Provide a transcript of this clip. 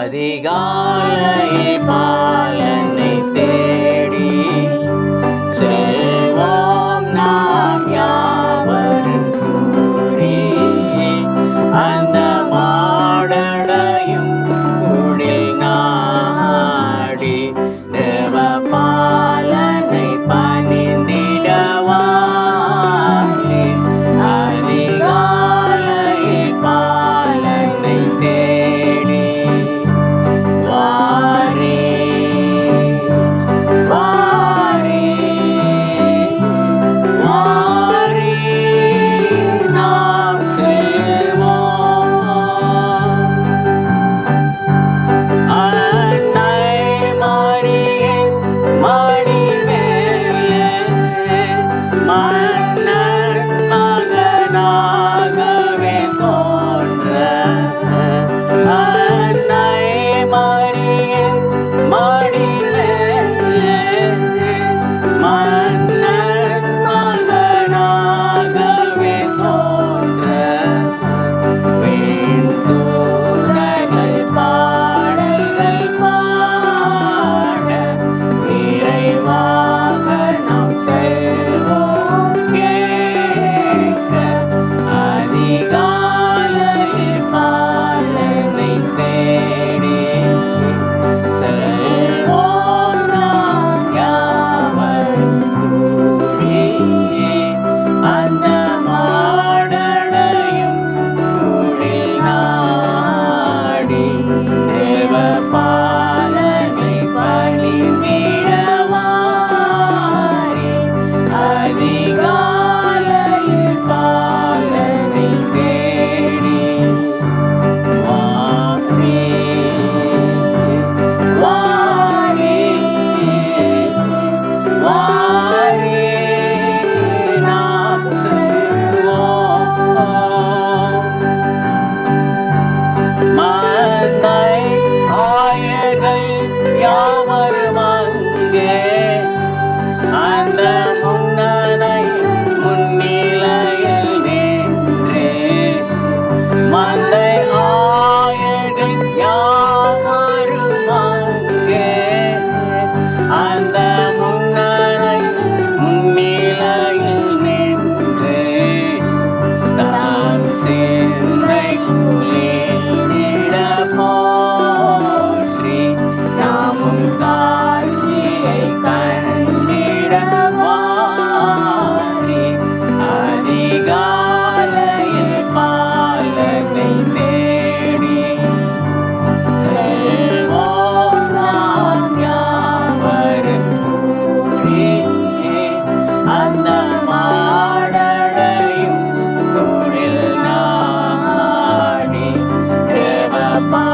அதிகாலையில் 야. மாடலையும் குடில் நாடி தேவப்பா